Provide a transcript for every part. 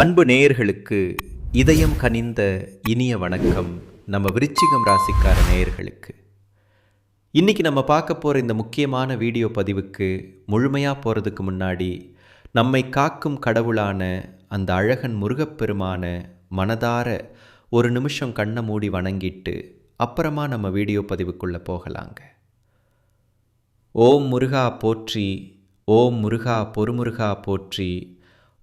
அன்பு நேயர்களுக்கு இதயம் கனிந்த இனிய வணக்கம். நம்ம விருச்சிகம் ராசிக்கார நேயர்களுக்கு. இன்னைக்கு நம்ம பார்க்க போகிற இந்த முக்கியமான வீடியோ பதிவுக்கு முழுமையாக போகிறதுக்கு முன்னாடி நம்மை காக்கும் கடவுளான அந்த அழகன் முருகப்பெருமான மனதார ஒரு நிமிஷம் கண்ணை மூடி வணங்கிட்டு அப்புறமா நம்ம வீடியோ பதிவுக்குள்ளே போகலாங்க. ஓம் முருகா போற்றி ஓம் முருகா பொறுமுருகா போற்றி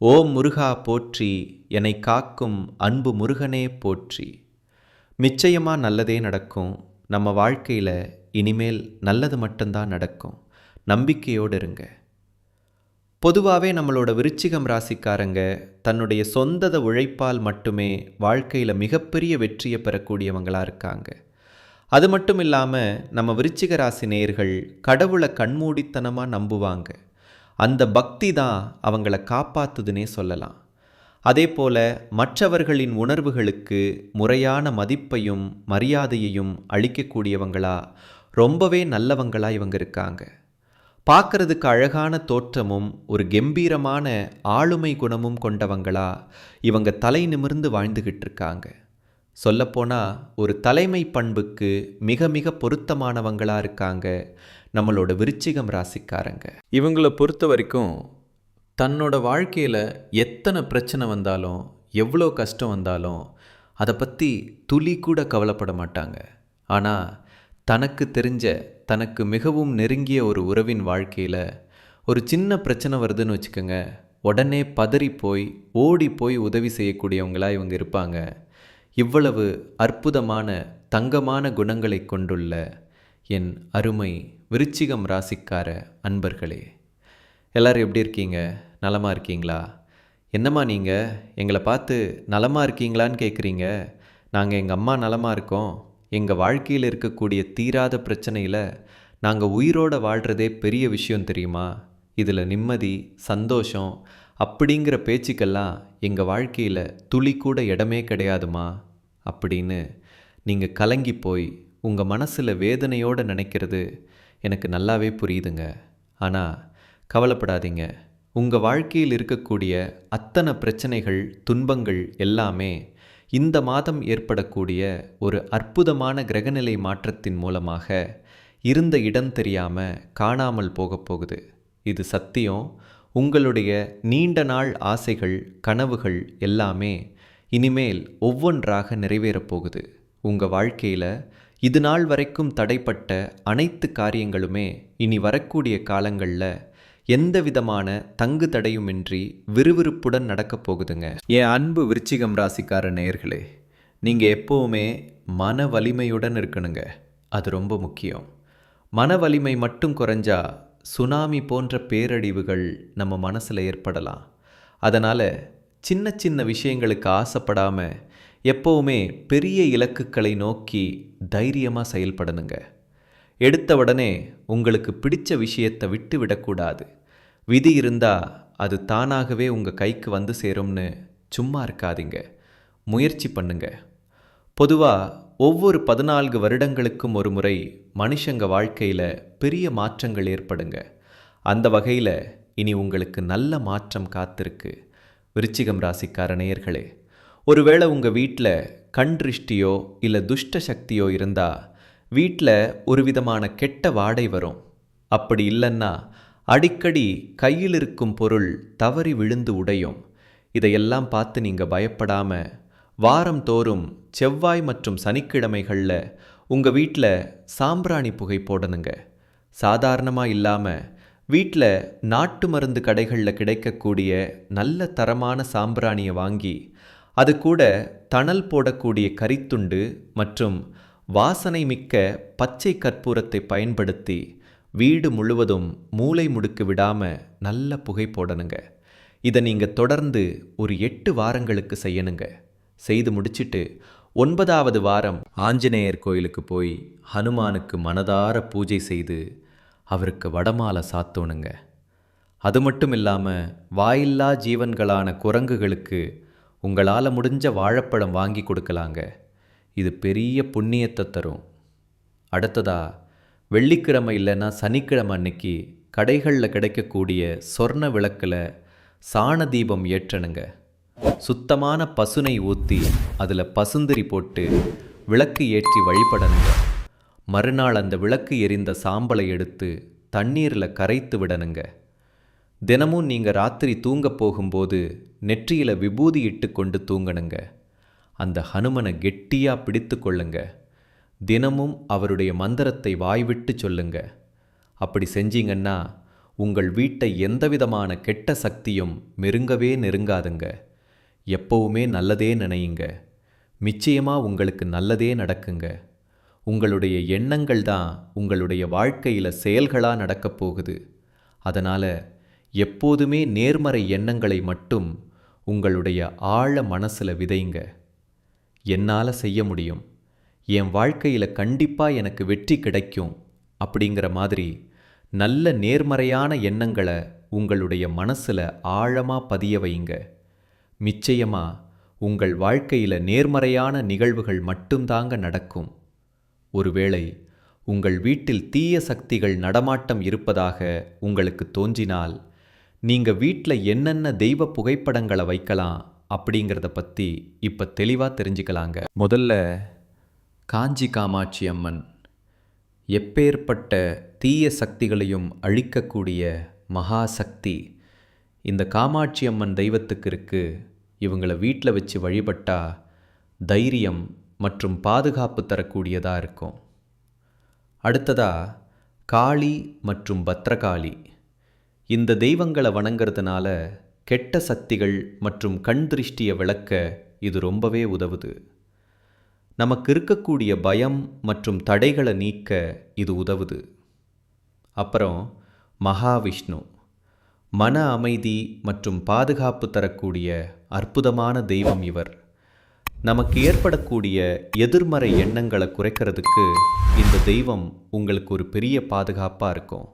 ஓம் முருகா போற்றி என்னை காக்கும் அன்பு முருகனே போற்றி. நிச்சயமாக நல்லதே நடக்கும். நம்ம வாழ்க்கையில் இனிமேல் நல்லது மட்டும்தான் நடக்கும். நம்பிக்கையோடு இருங்க. பொதுவாகவே நம்மளோட விருச்சிகம் ராசிக்காரங்க தன்னுடைய சொந்தத உழைப்பால் மட்டுமே வாழ்க்கையில் மிகப்பெரிய வெற்றியை பெறக்கூடியவங்களாக இருக்காங்க. அது மட்டும் இல்லாமல் நம்ம விருச்சிக ராசி நேர்கள் கடவுளை கண்மூடித்தனமாக நம்புவாங்க. அந்த பக்தி தான் அவங்கள காப்பாத்துதுன்னே சொல்லலாம். அதே போல மற்றவர்களின் உணர்வுகளுக்கு முறையான மதிப்பையும் மரியாதையையும் அளிக்கக்கூடியவங்களா ரொம்பவே நல்லவங்களா இவங்க இருக்காங்க. பார்க்கறதுக்கு அழகான தோற்றமும் ஒரு கம்பீரமான ஆளுமை குணமும் கொண்டவங்களா இவங்க தலை நிமிர்ந்து வாழ்ந்துகிட்டு இருக்காங்க. சொல்லப்போனால் ஒரு தலைமை பண்புக்கு மிக மிக பொருத்தமானவங்களாக இருக்காங்க. நம்மளோட விருச்சிகம் ராசிக்காரங்க. இவங்களை பொறுத்த வரைக்கும் தன்னோட வாழ்க்கையில் எத்தனை பிரச்சனை வந்தாலும் எவ்வளோ கஷ்டம் வந்தாலும் அதை பற்றி துளி கூட கவலைப்பட மாட்டாங்க. ஆனால் தனக்கு தெரிஞ்ச தனக்கு மிகவும் நெருங்கிய ஒரு உறவின் வாழ்க்கையில் ஒரு சின்ன பிரச்சனை வருதுன்னு வச்சுக்கோங்க. உடனே பதறி போய் ஓடி போய் உதவி செய்யக்கூடியவங்களாக இவங்க இருப்பாங்க. இவ்வளவு அற்புதமான தங்கமான குணங்களை கொண்டுள்ள என் அருமை விருச்சிகம் ராசிக்கார அன்பர்களே எல்லாரும் எப்படி இருக்கீங்க? நலமாக இருக்கீங்களா? என்னம்மா நீங்கள் எங்களை பார்த்து நலமாக இருக்கீங்களான்னு கேட்குறீங்க நாங்கள் எங்கள் அம்மா நலமாக இருக்கோம். எங்கள் வாழ்க்கையில் இருக்கக்கூடிய தீராத பிரச்சனையில் நாங்கள் உயிரோடு வாழ்கிறதே பெரிய விஷயம் தெரியுமா? இதில் நிம்மதி சந்தோஷம் அப்படிங்கிற பேச்சுக்கெல்லாம் எங்கள் வாழ்க்கையில் துளி கூட இடமே கிடையாதுமா? அப்படின்னு நீங்கள் கலங்கி போய் உங்கள் மனசில் வேதனையோடு நினைக்கிறது எனக்கு நல்லாவே புரியுதுங்க. ஆனால் கவலைப்படாதீங்க. உங்கள் வாழ்க்கையில் இருக்கக்கூடிய அத்தனை பிரச்சனைகள் துன்பங்கள் எல்லாமே இந்த மாதம் ஏற்படக்கூடிய ஒரு அற்புதமான கிரகநிலை மாற்றத்தின் மூலமாக இருந்த இடம் தெரியாமல் காணாமல் போகப் போகுது. இது சத்தியம். உங்களுடைய நீண்ட நாள் ஆசைகள் கனவுகள் எல்லாமே இனிமேல் ஒவ்வொன்றாக நிறைவேறப் போகுது. உங்கள் வாழ்க்கையில் இது நாள் வரைக்கும் தடைப்பட்ட அனைத்து காரியங்களுமே இனி வரக்கூடிய காலங்களில் எந்த விதமான தங்கு தடையுமின்றி விறுவிறுப்புடன் நடக்கப் போகுதுங்க. என் அன்பு விருச்சிகம் ராசிக்கார நேயர்களே நீங்கள் எப்போவுமே மன வலிமையுடன் இருக்கணுங்க. அது ரொம்ப முக்கியம். மன வலிமை மட்டும் குறைஞ்சா சுனாமி போன்ற பேரழிவுகள் நம்ம மனசில் ஏற்படலாம். அதனால் சின்ன சின்ன விஷயங்களுக்கு ஆசைப்படாமல் எப்போவுமே பெரிய இலக்குகளை நோக்கி தைரியமாக செயல்படணுங்க. எடுத்த உடனே உங்களுக்கு பிடிச்ச விஷயத்தை விட்டு விடக்கூடாது. விதி இருந்தால் அது தானாகவே உங்கள் கைக்கு வந்து சேரும்னு சும்மா இருக்காதீங்க. முயற்சி பண்ணுங்க. பொதுவாக ஒவ்வொரு பதினான்கு வருடங்களுக்கும் ஒரு முறை மனுஷங்க வாழ்க்கையில் பெரிய மாற்றங்கள் ஏற்படுங்க. அந்த வகையில் இனி உங்களுக்கு நல்ல மாற்றம் காத்திருக்கு. விருச்சிகம் ராசிக்கார நேயர்களே ஒருவேளை உங்கள் வீட்டில் கண் திருஷ்டியோ இல்லை துஷ்ட சக்தியோ இருந்தால் வீட்டில் ஒரு விதமான கெட்ட வாடை வரும். அப்படி இல்லைன்னா அடிக்கடி கையில் இருக்கும் பொருள் தவறி விழுந்து உடையும். இதையெல்லாம் பார்த்து நீங்கள் பயப்படாமல் வாரம் தோறும் செவ்வாய் மற்றும் சனிக்கிழமைகளில் உங்கள் வீட்டில் சாம்பிராணி புகை போடணுங்க. சாதாரணமாக இல்லாமல் வீட்டில் நாட்டு மருந்து கடைகளில் கிடைக்கக்கூடிய நல்ல தரமான சாம்பிராணியை வாங்கி அது கூட தணல் போடக்கூடிய கரித்துண்டு மற்றும் வாசனை மிக்க பச்சை கற்பூரத்தை பயன்படுத்தி வீடு முழுவதும் மூளை முடுக்கு விடாமல் நல்ல புகை போடணுங்க. இதை நீங்கள் தொடர்ந்து ஒரு எட்டு வாரங்களுக்கு செய்யணுங்க. செய்து முடிச்சிட்டு ஒன்பதாவது வாரம் ஆஞ்சநேயர் கோயிலுக்கு போய் ஹனுமானுக்கு மனதார பூஜை செய்து அவருக்கு வடமாலை சாத்தோணுங்க. அது மட்டும் இல்லாமல் வாயில்லா ஜீவன்களான குரங்குகளுக்கு உங்களால் முடிஞ்ச வாழைப்பழம் வாங்கி கொடுக்கலாங்க. இது பெரிய புண்ணியத்தை தரும். அடுத்ததா வெள்ளிக்கிழமை இல்லைன்னா சனிக்கிழமை அன்னைக்கு கடைகளில் கிடைக்கக்கூடிய சொர்ண விளக்கில் சாண தீபம் ஏற்றணுங்க. சுத்தமான பசுனை ஊற்றி அதில் பசுந்திரி போட்டு விளக்கு ஏற்றி வழிபடணுங்க. மறுநாள் அந்த விளக்கு எரிந்த சாம்பலை எடுத்து தண்ணீரில் கரைத்து விடணுங்க. தினமும் நீங்கள் ராத்திரி தூங்க போகும்போது நெற்றியில் விபூதி இட்டு கொண்டு தூங்கணுங்க. அந்த ஹனுமனை கெட்டியாக பிடித்து கொள்ளுங்க. தினமும் அவருடைய மந்திரத்தை வாய்விட்டு சொல்லுங்க. அப்படி செஞ்சீங்கன்னா உங்கள் வீட்டை எந்தவிதமான கெட்ட சக்தியும் நெருங்கவே நெருங்காதுங்க. எப்பவுமே நல்லதே நினையுங்க. நிச்சயமாக உங்களுக்கு நல்லதே நடக்குங்க. உங்களுடைய எண்ணங்கள் தான் உங்களுடைய வாழ்க்கையில் செயல்களாக நடக்கப் போகுது. அதனால் எப்போதுமே நேர்மறை எண்ணங்களை மட்டும் உங்களுடைய ஆழ மனசில் விதைங்க. என்னால் செய்ய முடியும். என் வாழ்க்கையில் கண்டிப்பாக எனக்கு வெற்றி கிடைக்கும் அப்படிங்கிற மாதிரி நல்ல நேர்மறையான எண்ணங்களை உங்களுடைய மனசில் ஆழமாக பதிய வைங்க. நிச்சயமாக உங்கள் வாழ்க்கையில் நேர்மறையான நிகழ்வுகள் மட்டும்தாங்க நடக்கும். ஒருவேளை உங்கள் வீட்டில் தீய சக்திகள் நடமாட்டம் இருப்பதாக உங்களுக்கு தோன்றினால் நீங்கள் வீட்டில் என்னென்ன தெய்வ புகைப்படங்களை வைக்கலாம் அப்படிங்கிறத பற்றி இப்போ தெளிவாக தெரிஞ்சுக்கலாங்க. முதல்ல காஞ்சி காமாட்சி அம்மன் எப்பேற்பட்ட தீய சக்திகளையும் அழிக்கக்கூடிய மகாசக்தி இந்த காமாட்சி அம்மன் தெய்வத்துக்கு இருக்கு. இவங்களை வீட்டில் வச்சு வழிபட்டா தைரியம் மற்றும் பாதுகாப்பு தரக்கூடியதாக இருக்கும். அடுத்ததா காளி மற்றும் பத்ரகாளி. இந்த தெய்வங்களை வணங்குறதுனால கெட்ட சக்திகள் மற்றும் கண் திருஷ்டியை விளக்க இது ரொம்பவே உதவுது. நமக்கு இருக்கக்கூடிய பயம் மற்றும் தடைகளை நீக்க இது உதவுது. அப்புறம் மகாவிஷ்ணு. மன அமைதி மற்றும் பாதுகாப்பு தரக்கூடிய அற்புதமான தெய்வம் இவர். நமக்கு ஏற்படக்கூடிய எதிர்மறை எண்ணங்களை குறைக்கிறதுக்கு இந்த தெய்வம் உங்களுக்கு ஒரு பெரிய பாதுகாப்பாக இருக்கும்.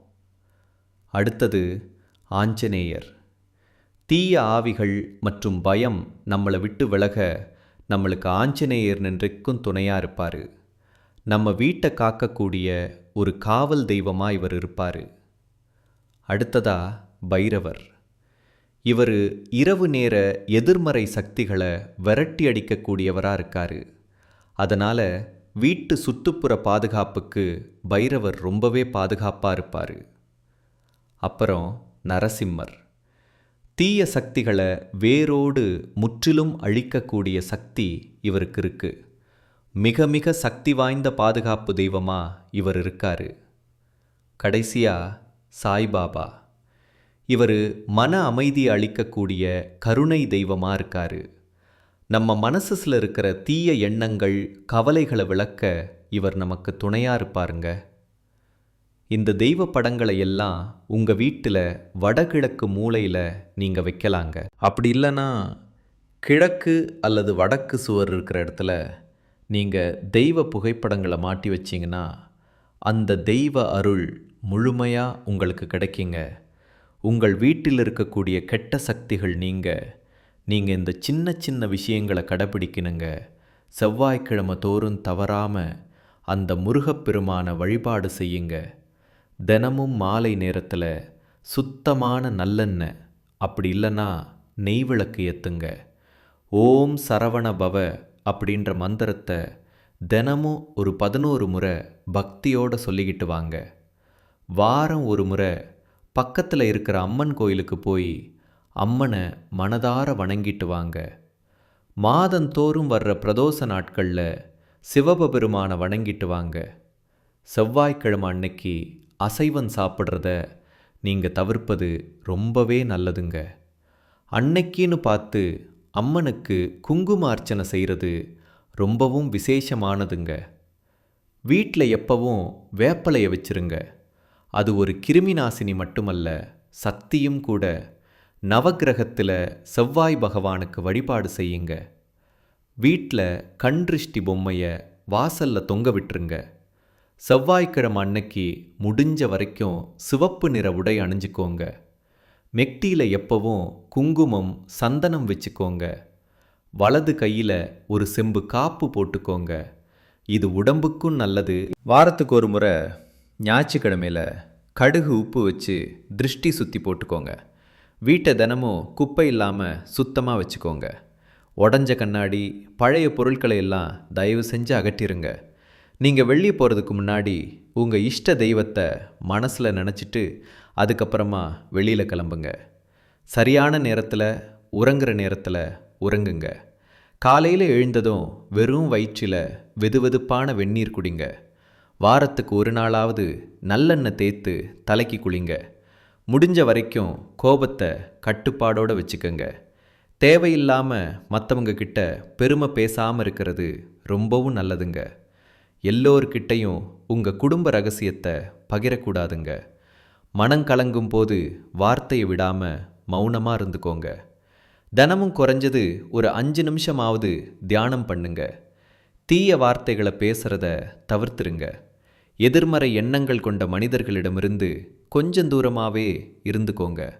அடுத்தது ஆஞ்சநேயர். தீய ஆவிகள் மற்றும் பயம் நம்மளை விட்டு விலக நம்மளுக்கு ஆஞ்சநேயர் நின்றைக்கும் துணையாக இருப்பார். நம்ம வீட்டை காக்கக்கூடிய ஒரு காவல் தெய்வமாக இவர் இருப்பார். அடுத்ததா பைரவர். இவர் இரவு நேர எதிர்மறை சக்திகளை விரட்டி அடிக்கக்கூடியவராக இருக்கார். அதனால் வீட்டு சுற்றுப்புற பாதுகாப்புக்கு பைரவர் ரொம்பவே பாதுகாப்பாக இருப்பார். அப்புறம் நரசிம்மர். தீய சக்திகளை வேரோடு முற்றிலும் அழிக்கக்கூடிய சக்தி இவருக்கு இருக்கு. மிக மிக சக்தி வாய்ந்த பாதுகாப்பு தெய்வமாக இவர் இருக்காரு. கடைசியா சாய்பாபா. இவர் மன அமைதி அளிக்கக்கூடிய கருணை தெய்வமாக இருக்காரு. நம்ம மனசுல இருக்கிற தீய எண்ணங்கள் கவலைகளை விளக்க இவர் நமக்கு துணையாக இருப்பாருங்க. இந்த தெய்வ படங்களை எல்லாம் உங்கள் வீட்டில் வடகிழக்கு மூலையில் நீங்கள் வைக்கலாங்க. அப்படி இல்லைன்னா கிழக்கு அல்லது வடக்கு சுவர் இருக்கிற இடத்துல நீங்கள் தெய்வ புகைப்படங்களை மாட்டி வச்சிங்கன்னா அந்த தெய்வ அருள் முழுமையாக உங்களுக்கு கிடைக்குங்க. உங்கள் வீட்டில் இருக்கக்கூடிய கெட்ட சக்திகள் நீங்க நீங்கள் இந்த சின்ன சின்ன விஷயங்களை கடைப்பிடிக்கணுங்க செவ்வாய்க்கிழமை தோறும் தவறாமல் அந்த முருகப்பெருமான வழிபாடு செய்யுங்க. தினமும் மாலை நேரத்தில் சுத்தமான நல்லெண்ணெய் அப்படி இல்லைன்னா நெய் விளக்கு ஏற்றுங்க ஓம் சரவண பவ அப்படின்ற மந்திரத்தை தினமும் ஒரு பதினோரு முறை பக்தியோடு சொல்லிக்கிட்டு வாங்க. வாரம் ஒரு முறை பக்கத்தில் இருக்கிற அம்மன் கோயிலுக்கு போய் அம்மனை மனதார வணங்கிட்டு வாங்க. மாதந்தோறும் வர்ற பிரதோஷ நாட்களில் சிவபெருமானை வணங்கிட்டு வாங்க. செவ்வாய்க்கிழமை அன்னைக்கு அசைவம் சாப்பிட்றத நீங்கள் தவிர்ப்பது ரொம்பவே நல்லதுங்க. அன்னைக்கின்னு பார்த்து அம்மனுக்கு குங்கும அர்ச்சனை செய்கிறது ரொம்பவும் விசேஷமானதுங்க. வீட்டில் எப்பவும் வேப்பலையை வச்சிருங்க. அது ஒரு கிருமி நாசினி மட்டுமல்ல சக்தியும் கூட. நவக்கிரகத்தில் செவ்வாய் பகவானுக்கு வழிபாடு செய்யுங்க. வீட்டில் கண்திருஷ்டி பொம்மையை வாசலில் தொங்க விட்டுருங்க. செவ்வாய்க்கிழமை அன்னைக்கு முடிஞ்ச வரைக்கும் சிவப்பு நிற உடை அணிஞ்சுக்கோங்க. மெக்டியில் எப்பவும் குங்குமம் சந்தனம் வச்சுக்கோங்க. வலது கையில் ஒரு செம்பு காப்பு போட்டுக்கோங்க. இது உடம்புக்கும் நல்லது. வாரத்துக்கு ஒரு முறை ஞாயிற்றுக்கிழமையில் கடுகு உப்பு வச்சு திருஷ்டி சுற்றி போட்டுக்கோங்க. வீட்டை தினமும் குப்பை இல்லாமல் சுத்தமாக வச்சுக்கோங்க. உடஞ்ச கண்ணாடி பழைய பொருட்களை எல்லாம் தயவு செஞ்சு அகற்றிருங்க. நீங்கள் வெளியே போகிறதுக்கு முன்னாடி உங்கள் இஷ்ட தெய்வத்தை மனசில் நினச்சிட்டு அதுக்கப்புறமா வெளியில் கிளம்புங்க. சரியான நேரத்தில் உறங்குற நேரத்தில் உறங்குங்க. காலையில் எழுந்ததும் வெறும் வயிற்றில் வெதுவெதுப்பான வெந்நீர் குடிங்க. வாரத்துக்கு ஒரு நாளாவது நல்லெண்ணெய் தேய்த்து தலைக்கு குளிங்க. முடிஞ்ச வரைக்கும் கோபத்தை கட்டுப்பாடோடு வச்சுக்கோங்க. தேவையில்லாமல் மற்றவங்க கிட்ட பெருமை பேசாமல் இருக்கிறது ரொம்பவும் நல்லதுங்க. எல்லோர்கிட்டையும் உங்கள் குடும்ப ரகசியத்தை பகிரக்கூடாதுங்க. மனம் கலங்கும் போது வார்த்தையை விடாமல் மௌனமாக இருந்துக்கோங்க. தினமும் குறைஞ்சது ஒரு அஞ்சு நிமிஷமாவது தியானம் பண்ணுங்க. தீய வார்த்தைகளை பேசுகிறத தவிர்த்துருங்க. எதிர்மறை எண்ணங்கள் கொண்ட மனிதர்களிடமிருந்து கொஞ்சம் தூரமாகவே இருந்துக்கோங்க.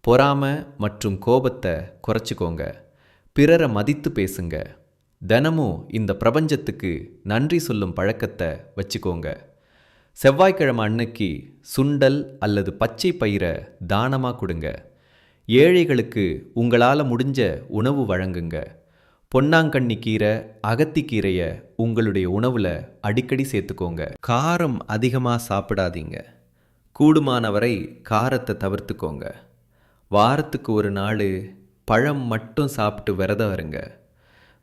பொறாமை மற்றும் கோபத்தை குறைச்சிக்கோங்க. பிறரை மதித்து பேசுங்க. தினமும் இந்த பிரபஞ்சத்துக்கு நன்றி சொல்லும் பழக்கத்தை வச்சுக்கோங்க. செவ்வாய்க்கிழமை அன்னைக்கு சுண்டல் அல்லது பச்சை பயிரை தானமாக கொடுங்க. ஏழைகளுக்கு உங்களால் முடிஞ்ச உணவு வழங்குங்க. பொன்னாங்கண்ணி கீரை அகத்திக்கீரையை உங்களுடைய உணவில் அடிக்கடி சேர்த்துக்கோங்க. காரம் அதிகமாக சாப்பிடாதீங்க. கூடுமானவரை காரத்தை தவிர்த்துக்கோங்க. வாரத்துக்கு ஒரு நாள் பழம் மட்டும் சாப்பிட்டு விரதம் இருங்க.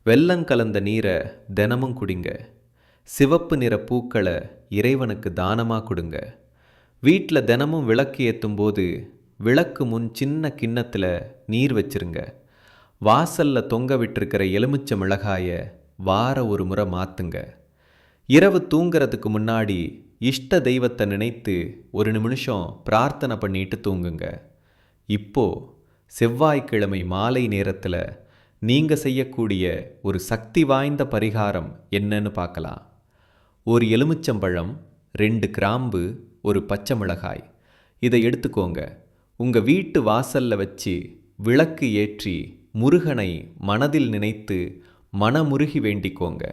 வெள்ளம் கலந்த நீரை தினமும் குடிங்க. சிவப்பு நிற பூக்களை இறைவனுக்கு தானமாக கொடுங்க. வீட்டில் தினமும் விளக்கு ஏற்றும் போது விளக்கு முன் சின்ன கிண்ணத்தில் நீர் வச்சிருங்க. வாசலில் தொங்க விட்டிருக்கிற எலுமிச்சை மிளகாயை வார ஒரு முறை மாற்றுங்க இரவு தூங்குறதுக்கு முன்னாடி இஷ்ட தெய்வத்தை நினைத்து ஒரு நிமிஷம் பிரார்த்தனை பண்ணிட்டு தூங்குங்க. இப்போ செவ்வாய்க்கிழமை மாலை நேரத்தில் நீங்கள் செய்யக்கூடிய ஒரு சக்தி வாய்ந்த பரிகாரம் என்னன்னு பார்க்கலாம். ஒரு எலுமிச்சம்பழம் ரெண்டு கிராம்பு ஒரு பச்சை மிளகாய். இதை எடுத்துக்கோங்க. உங்கள் வீட்டு வாசல்ல வச்சு விளக்கு ஏற்றி முருகனை மனதில் நினைத்து மனமுருகி வேண்டிக்கோங்க.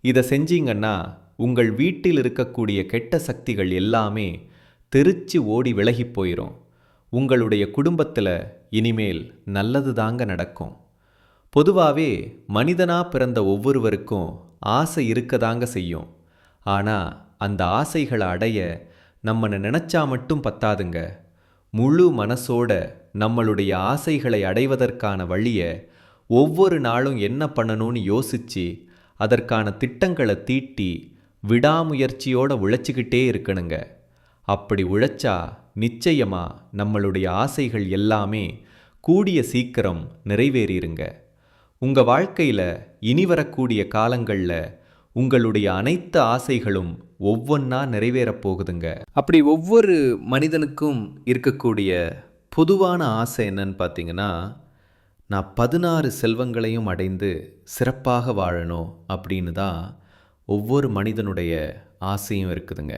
இதை செஞ்சீங்கன்னா உங்கள் வீட்டில் இருக்கக்கூடிய கெட்ட சக்திகள் எல்லாமே தெரிச்சு ஓடி விலகி போயிடும் உங்களுடைய குடும்பத்தில் இனிமேல் நல்லது தாங்க நடக்கும். பொதுவாகவே மனிதனாக பிறந்த ஒவ்வொருவருக்கும் ஆசை இருக்கதாங்க செய்யும். ஆனால் அந்த ஆசைகளை அடைய நம்மனை நினச்சா மட்டும் பத்தாதுங்க. முழு மனசோட நம்மளுடைய ஆசைகளை அடைவதற்கான வழியை ஒவ்வொரு நாளும் என்ன பண்ணணும்னு யோசித்து அதற்கான திட்டங்களை தீட்டி விடாமுயற்சியோடு உழைச்சிக்கிட்டே இருக்கணுங்க. அப்படி உழைச்சா நிச்சயமாக நம்மளுடைய ஆசைகள் எல்லாமே கூடிய சீக்கிரம் நிறைவேறிடுங்க உங்கள் வாழ்க்கையில் இனி வரக்கூடிய காலங்களில் உங்களுடைய அனைத்து ஆசைகளும் ஒவ்வொன்றா நிறைவேறப் போகுதுங்க. அப்படி ஒவ்வொரு மனிதனுக்கும் இருக்கக்கூடிய பொதுவான ஆசை என்னன்னு பார்த்தீங்கன்னா நான் பதினாறு செல்வங்களையும் அடைந்து சிறப்பாக வாழணும் அப்படின்னு தான் ஒவ்வொரு மனிதனுடைய ஆசையும் இருக்குதுங்க.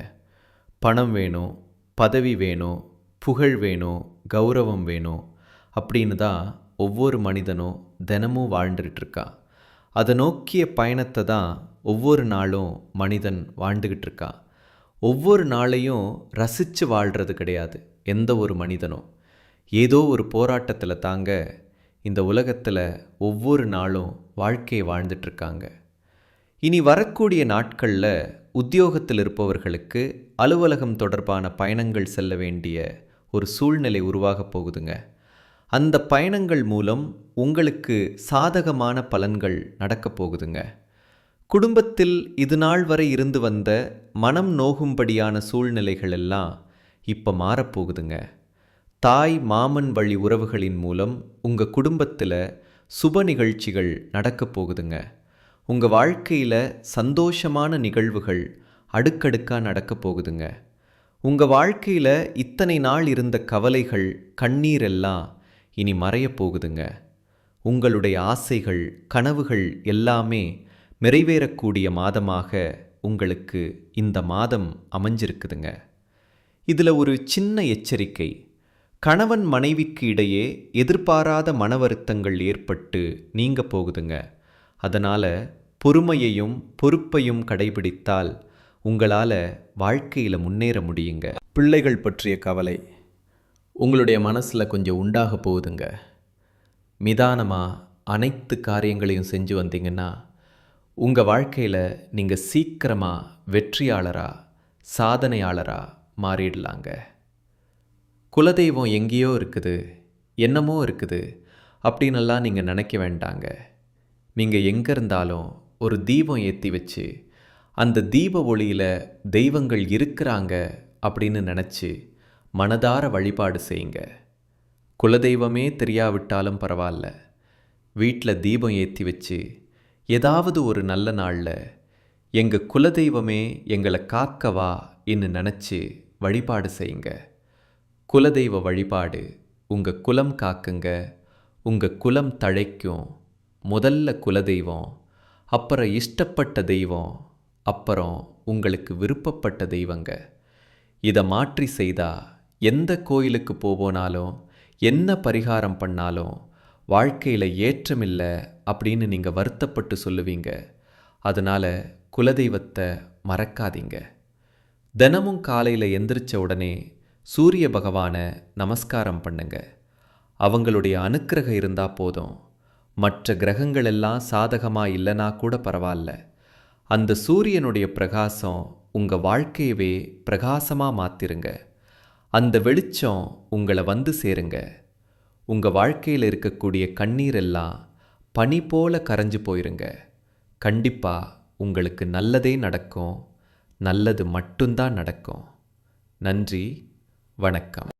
பணம் வேணும் பதவி வேணும் புகழ் வேணும் கௌரவம் வேணும் அப்படின்னு தான் ஒவ்வொரு மனிதனும் தினமும் வாழ்ந்துட்டுருக்கான் அதை நோக்கிய பயணத்தை தான் ஒவ்வொரு நாளும் மனிதன் வாழ்ந்துக்கிட்டு இருக்கான் ஒவ்வொரு நாளையும் ரசித்து வாழ்கிறது கிடையாது எந்த ஒரு மனிதனும். ஏதோ ஒரு போராட்டத்தில் தாங்க இந்த உலகத்தில் ஒவ்வொரு நாளும் வாழ்க்கையை வாழ்ந்துட்டுருக்காங்க இனி வரக்கூடிய நாட்களில் உத்தியோகத்தில் இருப்பவர்களுக்கு அலுவலகம் தொடர்பான பயணங்கள் செல்ல வேண்டிய ஒரு சூழ்நிலை உருவாகப் போகுதுங்க. அந்த பயணங்கள் மூலம் உங்களுக்கு சாதகமான பலன்கள் நடக்கப் போகுதுங்க. குடும்பத்தில் இது நாள் வரை இருந்து வந்த மனம் நோகும்படியான சூழ்நிலைகள் எல்லாம் இப்போ மாறப்போகுதுங்க தாய் மாமன் வழி உறவுகளின் மூலம் உங்கள் குடும்பத்தில் சுப நிகழ்ச்சிகள் நடக்கப் போகுதுங்க. உங்கள் வாழ்க்கையில் சந்தோஷமான நிகழ்வுகள் அடுக்கடுக்காக நடக்கப் போகுதுங்க. உங்கள் வாழ்க்கையில் இத்தனை நாள் இருந்த கவலைகள் கண்ணீர் எல்லாம் இனி மறையப் போகுதுங்க உங்களுடைய ஆசைகள் கனவுகள் எல்லாமே நிறைவேறக்கூடிய மாதமாக உங்களுக்கு இந்த மாதம் அமைஞ்சிருக்குதுங்க. இதில் ஒரு சின்ன எச்சரிக்கை. கணவன் மனைவிக்கு இடையே எதிர்பாராத மன வருத்தங்கள் ஏற்பட்டு நீங்க போகுதுங்க. அதனால் பொறுமையையும் பொறுப்பையும் கடைபிடித்தால் உங்களால் வாழ்க்கையில் முன்னேற முடியுங்க. பிள்ளைகள் பற்றிய கவலை. உங்களுடைய மனசில் கொஞ்சம் உண்டாக போகுதுங்க. நிதானமாக அனைத்து காரியங்களையும் செஞ்சு வந்தீங்கன்னா உங்கள் வாழ்க்கையில் நீங்கள் சீக்கிரமாக வெற்றியாளராக சாதனையாளராக மாறிடலாங்க. குலதெய்வம் எங்கேயோ இருக்குது என்னமோ இருக்குது அப்படின்னெல்லாம் நீங்கள் நினைக்க வேண்டாங்க. நீங்கள் எங்கே இருந்தாலும் ஒரு தீபம் ஏற்றி வச்சு அந்த தீப ஒளியில் தெய்வங்கள் இருக்கிறாங்க அப்படின்னு நினச்சி மனதார வழிபாடு செய்யுங்க. குலதெய்வமே தெரியாவிட்டாலும் பரவாயில்ல வீட்டில் தீபம் ஏற்றி வச்சு ஏதாவது ஒரு நல்ல நாளில் எங்கள் குலதெய்வமே எங்களை காக்கவா என்று நினச்சி வழிபாடு செய்யுங்க. குலதெய்வ வழிபாடு உங்கள் குலம் காக்குங்க. உங்கள் குலம் தழைக்கும். முதல்ல குலதெய்வம் அப்புறம் இஷ்டப்பட்ட தெய்வம் அப்புறம் உங்களுக்கு விருப்பப்பட்ட தெய்வங்க. இதை மாற்றி செய்தால் எந்த கோயிலுக்கு போவோனாலும் என்ன பரிகாரம் பண்ணாலும் வாழ்க்கையில் ஏற்றமில்லை அப்படின்னு நீங்கள் வருத்தப்பட்டு சொல்லுவீங்க. அதனால் குலதெய்வத்தை மறக்காதீங்க. தினமும் காலையில் எந்திரிச்ச உடனே சூரிய பகவானை நமஸ்காரம் பண்ணுங்க. அவங்களுடைய அனுக்கிரகம் இருந்தால் போதும். மற்ற கிரகங்கள் எல்லாம் சாதகமாக இல்லைனா கூட பரவாயில்ல. அந்த சூரியனுடைய பிரகாசம் உங்கள் வாழ்க்கையவே பிரகாசமாக மாற்றிருங்க அந்த வெளிச்சம் உங்களை வந்து சேருங்க. உங்கள் வாழ்க்கையில் இருக்கக்கூடிய கண்ணீர் எல்லாம் பனி போல கரைஞ்சு போயிருங்க. கண்டிப்பாக உங்களுக்கு நல்லதே நடக்கும். நல்லது மட்டும்தான் நடக்கும். நன்றி. வணக்கம்.